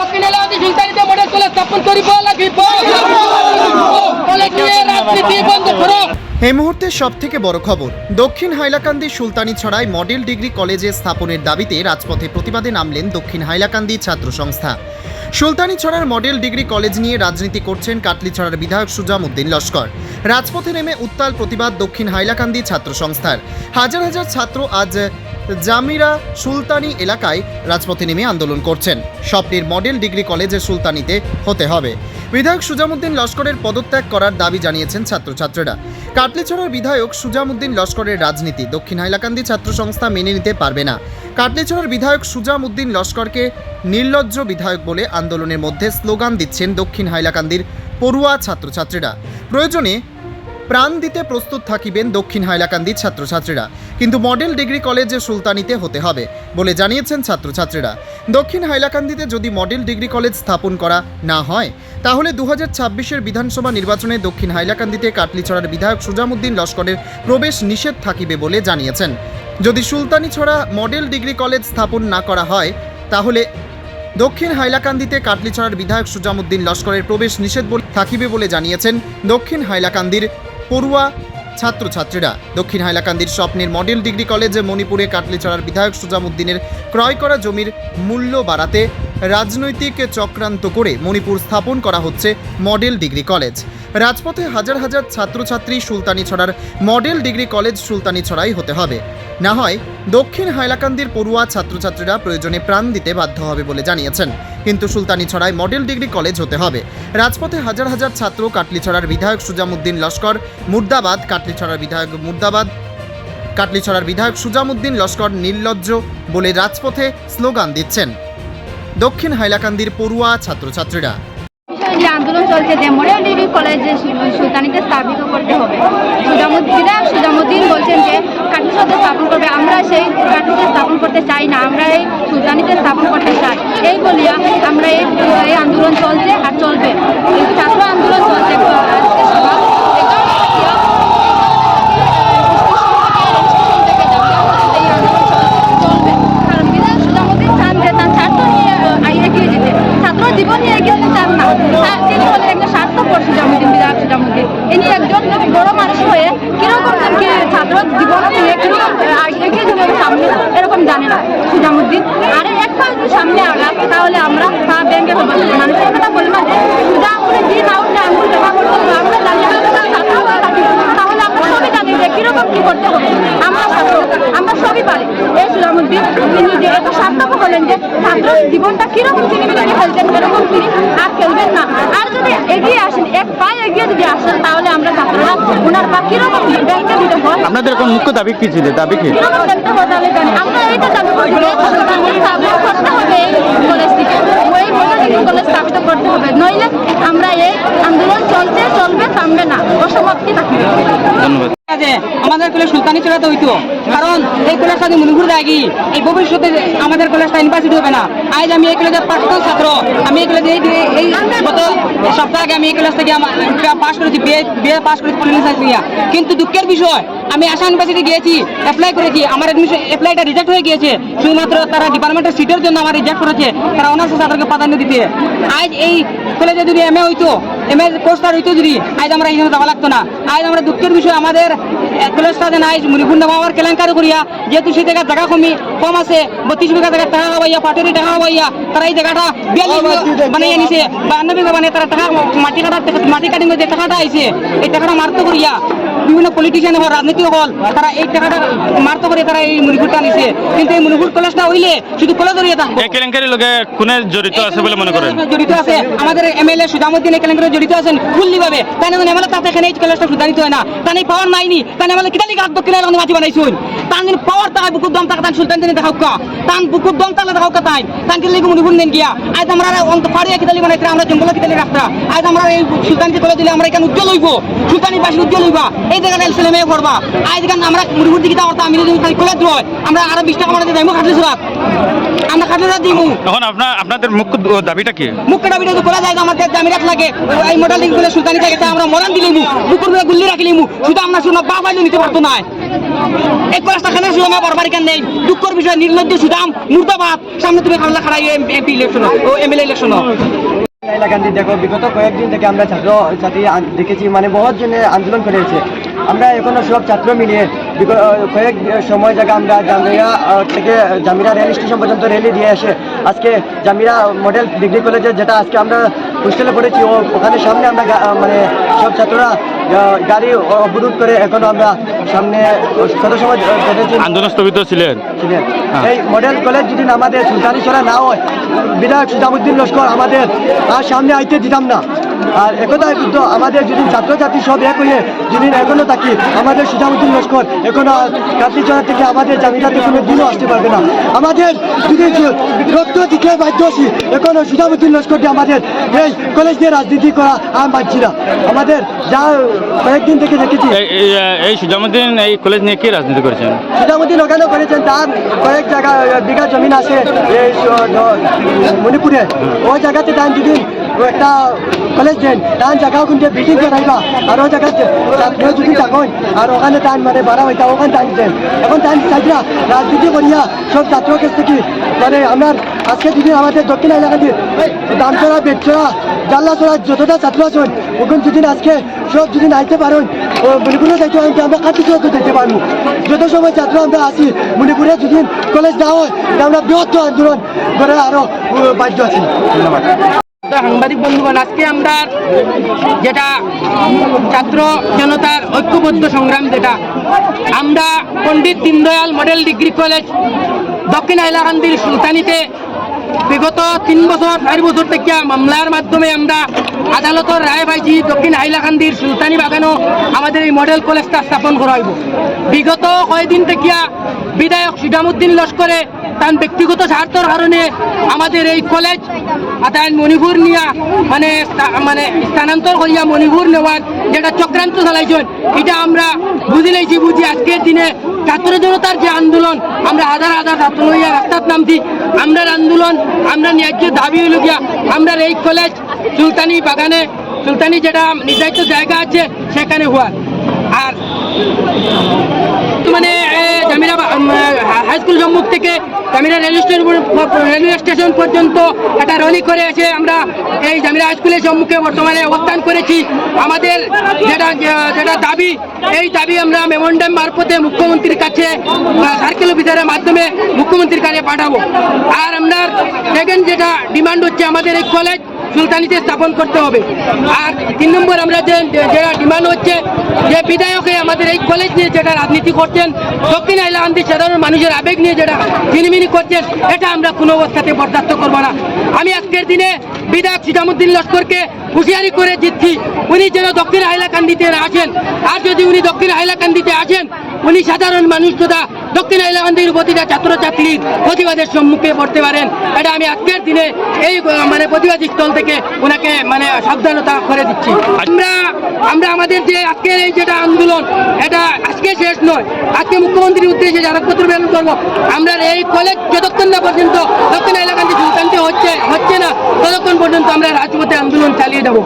দক্ষিণ এলাকাতে সুলতানিতে model college স্থাপন করিব লাগিব কলেজ নিয়ে রাজনীতি বন্ধ করো এই মুহূর্তে সব থেকে বড় খবর, দক্ষিণ হাইলাকান্দি সুলতানি ছড়ায় মডেল ডিগ্রি কলেজে স্থাপনের দাবিতে রাজপথে প্রতিবাদে নামলেন দক্ষিণ হাইলাকান্দি ছাত্র সংস্থা। সুলতানি ছড়ার মডেল ডিগ্রি কলেজ নিয়ে রাজনীতি করছেন কাটলিছড়ার বিধায়ক সুজাম উদ্দিন লস্কর। রাজপথে নেমে উত্তাল প্রতিবাদ দক্ষিণ হাইলাকান্দি ছাত্র সংস্থার। হাজার হাজার ছাত্র আজ জামিরা সুলতানি এলাকায় রাজপথে নেমে আন্দোলন করছেন। স্বপ্নের মডেল ডিগ্রি কলেজে সুলতানিতে হতে হবে। বিধায়ক সুজামুদ্দিন লস্করের পদত্যাগ করার দাবি জানিয়েছেন ছাত্রছাত্রীরা। কাটলিছড়ার বিধায়ক সুজামুদ্দিন লস্করের রাজনীতি। দক্ষিণ হাইলাকান্দি ছাত্র সংস্থা মেনে নিতে পারবে না। কাটলিছড়ার বিধায়ক সুজামুদ্দিন লস্করকে নির্লজ্জ বিধায়ক বলে আন্দোলনের মধ্যে স্লোগান দিচ্ছেন দক্ষিণ হাইলাকান্দির পড়ুয়া ছাত্রছাত্রীরা। প্রয়োজনে প্রাণ দিতে প্রস্তুত থাকিবেন দক্ষিণ হাইলাকান্দির ছাত্রছাত্রীরা। কিন্তু মডেল ডিগ্রি কলেজে সুলতানিতে হতে হবে বলে জানিয়েছেন ছাত্রছাত্রীরা। দক্ষিণ হাইলাকান্দিতে যদি মডেল ডিগ্রি কলেজ স্থাপন করা না হয়, তাহলে দু হাজার বিধানসভা নির্বাচনে দক্ষিণ হাইলাকান্দিতে কাটলিছড়ার বিধায়ক সুজামুদ্দিন লস্করের প্রবেশ নিষেধ থাকিবে বলে জানিয়েছেন। যদি সুলতানিছড়া মডেল ডিগ্রি কলেজ স্থাপন না করা হয়, তাহলে দক্ষিণ হাইলাকান্দিতে কাটলিছড়ার বিধায়ক সুজামুদ্দিন লস্করের প্রবেশ নিষেধ থাকিবে বলে জানিয়েছেন দক্ষিণ হাইলাকান্দির পড়ুয়া ছাত্রছাত্রীরা দক্ষিণ হাইলাকান্দির স্বপ্নের মডেল ডিগ্রি কলেজে মণিপুরে কাটলিছড়ার বিধায়ক সুজামুদ্দিনের ক্রয় করা জমির মূল্য বাড়াতে রাজনৈতিক চক্রান্ত করে মণিপুর স্থাপন করা হচ্ছে মডেল ডিগ্রি কলেজ। রাজপথে হাজার হাজার ছাত্রছাত্রী সুলতানি ছড়ার মডেল ডিগ্রি কলেজ সুলতানি ছড়াই হতে হবে। না হয় দক্ষিণ হাইলাকান্দির পড়ুয়া ছাত্রছাত্রীরা প্রয়োজনে প্রাণ দিতে বাধ্য হবে বলে জানিয়েছেন। কিন্তু সুলতানি ছড়ায় মডেল ডিগ্রি কলেজ হতে হবে। রাজপথে হাজার হাজার ছাত্র কাটলিছড়ার বিধায়ক সুজামুদ্দিন লস্কর, মুর্দাবাদ কাটলিছড়ার বিধায়ক মুর্দাবাদ, কাটলিছড়ার বিধায়ক সুজামুদ্দিন লস্কর নির্লজ্জ বলে রাজপথে স্লোগান দিচ্ছেন। দক্ষিণ হাইলাকান্দির পড়ুয়া ছাত্রছাত্রীরা। যে আন্দোলন চলছে যে মডেল ডিগ্রি কলেজে সুলতানিতে স্থাপিত করতে হবে। সুজামুদ্দিন বিধায়ক পারি তিনি যে এত সার্থক হলেন যে ছাত্র জীবনটা কীরকম তিনি তিনি খেলতেন এরকম তিনি আর খেলবেন না। আর যদি এগিয়ে আসেন এক পায়ে এগিয়ে যদি আসেন তাহলে আমরা ছাত্ররা ওনার পা কীরকম ব্যাংকে দিতে হয় আপনাদের এখন মুখ্য দাবি কি ছিল? দাবি কি? কীরকম আমরা এইটা দাবি করছি যে সুলতানি স্থাপন করতে হবে এই কলেজটিকে ওই মনোযোগী কলেজ স্থাপিত করতে হবে নইলে আমরা এই আন্দোলন চলতে চলবে থামবে না অসমাপ্তি থাকবে ধন্যবাদ আছে কলেজ সুলতানি চড়াতে হইতো। কারণ এই কলেজটা যদি মণিপুর আগে এই ভবিষ্যতে আমাদের কলেজটা ইউনিভার্সিটি হবে না। আজ আমি এই কলেজের প্রাক্তন ছাত্র। আমি এই কলেজে এই- এই গত সপ্তাহ আগে আমি এই কলেজ থেকে পাস করেছি বিএ বিএ পাস করেছি পলিটিক্যাল সায়েন্স নিয়ে। কিন্তু দুঃখের বিষয়, আমি আশা ইউনিভার্সিটি গিয়েছি অ্যাপ্লাই করেছি। আমার অ্যাডমিশন অ্যাপ্লাইটা রিজেক্ট হয়ে গিয়েছে। শুধুমাত্র তারা ডিপার্টমেন্টের সিটের জন্য আমার রিজেক্ট করেছে। তারা অনার্স ছাত্রকে প্রাধান্য দিতে। আজ এই কলেজে যদি এম এ হইতো এম এ কোর্সটা হইতো যদি, আজ আমরা এখানে যাওয়া লাগতো না। আজ আমরা দুঃখের বিষয়, আমাদের যেন আজ মণিপুর নেওয়ার কেলেঙ্কারি করিয়া যেহেতু সেই জায়গার জায়গা কমি কম আছে বত্রিশ বিঘা জায়গা টাকা হওয়াইয়া পাটুরি টাকা হওয়াইয়া তারা এই জায়গাটা বানিয়ে নিছে বান্ন বিঘা মানে তারা টাকা মাটি কাটা মাটি কাটিং যে টাকাটা আইছে এই টাকাটা মারতে করিয়া বিভিন্ন পলিটিশিয়ান হল রাজনীতি হল তারা এই টাকাটা মারতো করে তারা এই মণিপুরটা নিছে কিন্তু এই মণিপুর কলেজটা হইলে শুধু কলেজ থাকব এই কেলেঙ্কারির লগে কোনে জড়িত আছে বলে মনে করেন? জড়িত আছে। আমাদের এমএলএ সুজামুদ্দিন কেলেঙ্কারে জড়িত আছেন ফুললি ভাবে তাই না এমএলএ তাতে এখানে এই কলেজটা সুদানিত হয় না। তাই এই পাওয়ার নাইনি তাই কিতালি দক্ষিণ এলাকা মাঝি বানাইছুন? তান দিন পাওয়ার তাই বুকুর দম তাকে তান সুলতান দিনে দেখাও কা। তান বুকুর দম তালে দেখাও কা তাই। তান কিতালি ফুল নেন গিয়া। আজ আমরা অন্ত পাড়িয়া কিতালি বানাইতে আমরা জঙ্গল কিতালি রাখতা আজ আমরা এই সুলতানকে করে দিলে আমরা এখানে উজ্জ্বল হইব। সুলতানি বাসী উজ্জ্বল হইবা। এই জায়গাটা ছেলে মেয়ে পড়বা আজ গান আমরা মুড়ি দিকে তাও আমি যদি কলেজ রয় আমরা আরও বিশ টাকা মানে যাইমু খাটলে সুরাত আমরা খাটলে সুরাত দিমু। এখন আপনার আপনাদের মুখ্য দাবিটা কি? মুখটা ভিডিও তো করা যায় আমাদের দামি রাখ লাগে। এই মডেলিং করে সুলতানি থাকে আমরা মরান দিলিমু। বুকুর মেয়ে গুল্লি রাখিলিমু শুধু আমরা শুনো বা পাইলে নিতে পারতো না। এই কলেজটা খানে শুধু আমার বরবার কেন নেই? দুঃখর বিষয় নির্লজ্জ সুদাম মুর্দাবাদ। সামনে তুমি খামলা খাড়াই এমপি ইলেকশন ও এমএলএ ইলেকশন লাইলা দেখো বিগত কয়েকদিন থেকে আমরা ছাত্র ছাত্রী দেখেছি মানে বহুত জনের আন্দোলন করেছে। আমরা এখনও সব ছাত্র মিলিয়ে কয়েক সময় জায়গা আমরা জামিরা থেকে জামিরা রেল স্টেশন পর্যন্ত র্যালি দিয়ে এসে আজকে জামিরা মডেল ডিগ্রি কলেজে যেটা আজকে আমরা হোস্টেলে পড়েছি ও ওখানে সামনে আমরা মানে সব ছাত্ররা গাড়ি অবরোধ করে এখনও আমরা সামনে কত সময় আন্দোলন স্থগিত ছিলেন? ছিলেন। হ্যাঁ। এই মডেল কলেজ যদি আমাদের সুলতানি ছড়া না হয় বিধায়ক সুজামুদ্দিন লস্কর আমাদের আর সামনে আইতে দিতাম না। আর একতায় বুদ্ধ আমাদের যদি ছাত্রছাত্রী সব এক হয়ে যদি এখনও থাকি আমাদের সুজামুদ্দিন লস্কর এখনও কাটলিচড়া থেকে আমাদের জামিনাতে কোনো দিনও আসতে পারবে না। আমাদের যদি রক্ত দিকে বাধ্য আছি এখনও সুজামুদ্দিন লস্কর দিয়ে আমাদের এই কলেজ নিয়ে রাজনীতি করা আর মানছি না। আমাদের যা কয়েকদিন থেকে দেখেছি। এই- সুজামুদ্দিন এই কলেজ নিয়ে কি রাজনীতি করেছেন? সুজামুদ্দিন ওখানে করেছেন তার কয়েক জায়গা বিঘা জমিন আছে এই মণিপুরে। ওই জায়গাতে তার যদি একটা কলেজ দেন তার জায়গাও কিন্তু বিল্ডিং করাইবা আর ওই জায়গাতে ছাত্র যদি থাকুন, আর ওখানে তান মানে বাড়া হইতা ওখানে তান দেন। এখন তান চাইরা রাজনীতি করিয়া সব ছাত্র কাছ থেকে মানে আমার আজকে যদি আমাদের দক্ষিণ এলাকাতে দামচড়া বেটচড়া জাল্লাচড়া যতটা ছাত্র আছেন ওখানে যদি আজকে সব যদি নাইতে পারেন মণিপুরে যাইতে হয় আমরা কাটি চলতে যেতে পারব। যত সময় ছাত্র আমরা আসি মণিপুরে যদি কলেজ না হয় আমরা বৃহত্তর আন্দোলন করে আরও বাধ্য আছি। ধন্যবাদ। সাংবাদিক বন্ধুগণ, আজকে আমরা যেটা ছাত্র জনতার ঐক্যবদ্ধ সংগ্রাম যেটা, আমরা Pandit Deendayal model degree college দক্ষিণ হাইলাকান্দির সুলতানিতে বিগত তিন বছর, চার বছর থেকে মামলার মাধ্যমে আমরা আদালতের রায় পাইছি, দক্ষিণ হাইলাকান্দির সুলতানি বাগানও আমাদের এই মডেল কলেজটা স্থাপন করা হইব। বিগত কয়েকদিন থেকে বিধায়ক সিদামুদ্দিন লস্করে তার ব্যক্তিগত স্বার্থর কারণে আমাদের এই কলেজ আদায় মণিপুর নিয়া মানে মানে স্থানান্তর করিয়া মণিপুর নেওয়ার যেটা চক্রান্ত চালাইছেন, এটা আমরা বুঝি লাইছি বুঝি আজকের দিনে ছাত্র জনতার যে আন্দোলন, আমরা হাজার হাজার ছাত্র লইয়া রাস্তার নামছি, আমরার আন্দোলন, আমরা ন্যায্য দাবি হইল গিয়া আমরা এই কলেজ সুলতানি বাগানে, সুলতানি যেটা নির্ধারিত জায়গা আছে, সেখানে হওয়ার। আর মানে উম, হাই স্কুল সম্মুখ থেকে Jamira rail station railway station পর্যন্ত একটা রলি করে এসে আমরা এই জামিরা হাই স্কুলের সম্মুখে বর্তমানে অবস্থান করেছি। আমাদের যেটা যেটা দাবি এই দাবি আমরা মেমোন্ডাম মারফতে মুখ্যমন্ত্রীর কাছে সার্কেল অফিসারের মাধ্যমে মুখ্যমন্ত্রীর কাছে পাঠাবো। আর আমরা সেকেন্ড যেটা ডিমান্ড হচ্ছে আমাদের এই কলেজ সুলতানিতে স্থাপন করতে হবে। আর তিন নম্বর আমরা যে ডিমান্ড হচ্ছে, যে বিধায়কে আমাদের এই কলেজ নিয়ে যেটা রাজনীতি করছেন, দক্ষিণ আইলাকান্দির সাধারণ মানুষের আবেগ নিয়ে যেটা চিনিমিনি করছেন, এটা আমরা কোনো অবস্থাতে বরদাস্ত করব না। আমি আজকের দিনে বিধায়ক সিজামুদ্দিন লস্করকে হুঁশিয়ারি করে দিচ্ছি, উনি যেন দক্ষিণ হাইলাকান্দিতে আসেন। আর যদি উনি দক্ষিণ হাইলাকান্দিতে আসেন, উনি সাধারণ মানুষ তথা দক্ষিণ হাইলাকান্দির প্রতিটা ছাত্রছাত্রীর প্রতিবাদের সম্মুখে পড়তে পারেন। এটা আমি আজকের দিনে এই মানে প্রতিবাদী স্থল থেকে ওনাকে মানে সাবধানতা করে দিচ্ছি। আমরা আমরা আমাদের যে আজকের এই যেটা আন্দোলন, এটা আজকে শেষ নয়। আজকে মুখ্যমন্ত্রীর উদ্দেশ্যে স্মারকপত্র প্রেরণ করব। আমরা এই কলেজ যতক্ষণ না পর্যন্ত দক্ষিণ হাইলাকান্দি সুলতানতে হচ্ছে হচ্ছে না, ততক্ষণ পর্যন্ত আমরা রাজপথে আন্দোলন চালিয়ে যাব।